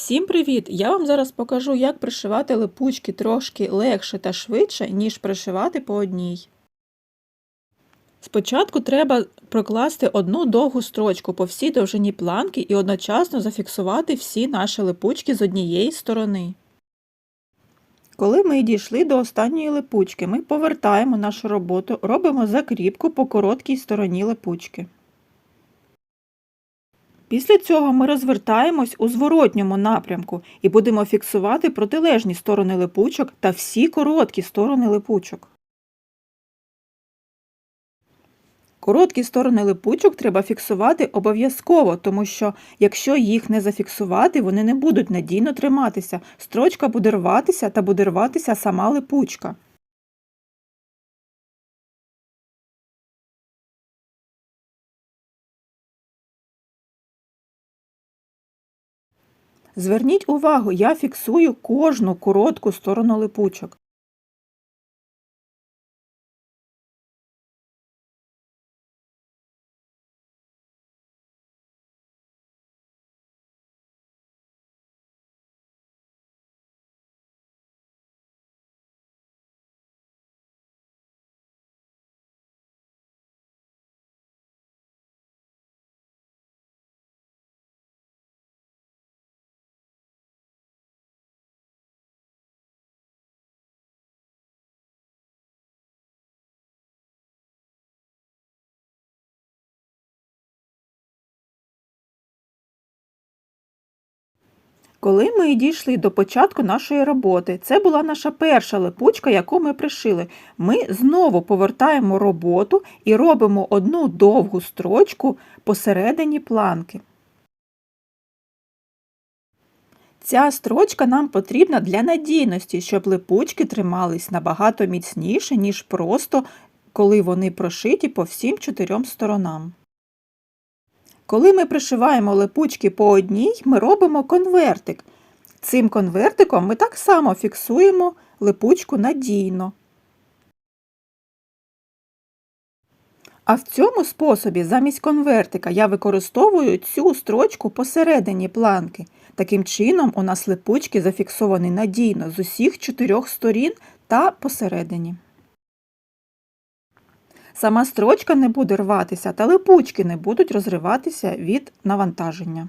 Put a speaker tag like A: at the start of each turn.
A: Всім привіт! Я вам зараз покажу, як пришивати липучки трошки легше та швидше, ніж пришивати по одній. Спочатку треба прокласти одну довгу строчку по всій довжині планки і одночасно зафіксувати всі наші липучки з однієї сторони. Коли ми дійшли до останньої липучки, ми повертаємо нашу роботу, робимо закріпку по короткій стороні липучки. Після цього ми розвертаємось у зворотньому напрямку і будемо фіксувати протилежні сторони липучок та всі короткі сторони липучок. Короткі сторони липучок треба фіксувати обов'язково, тому що якщо їх не зафіксувати, вони не будуть надійно триматися. Строчка буде рватися та буде рватися сама липучка. Зверніть увагу, я фіксую кожну коротку сторону липучок. Коли ми дійшли до початку нашої роботи, це була наша перша липучка, яку ми пришили. Ми знову повертаємо роботу і робимо одну довгу строчку посередині планки. Ця строчка нам потрібна для надійності, щоб липучки тримались набагато міцніше, ніж просто коли вони прошиті по всім чотирьом сторонам. Коли ми пришиваємо липучки по одній, ми робимо конвертик. Цим конвертиком ми так само фіксуємо липучку надійно. А в цьому способі замість конвертика я використовую цю строчку посередині планки. Таким чином у нас липучки зафіксовані надійно з усіх чотирьох сторін та посередині. Сама строчка не буде рватися, та липучки не будуть розриватися від навантаження.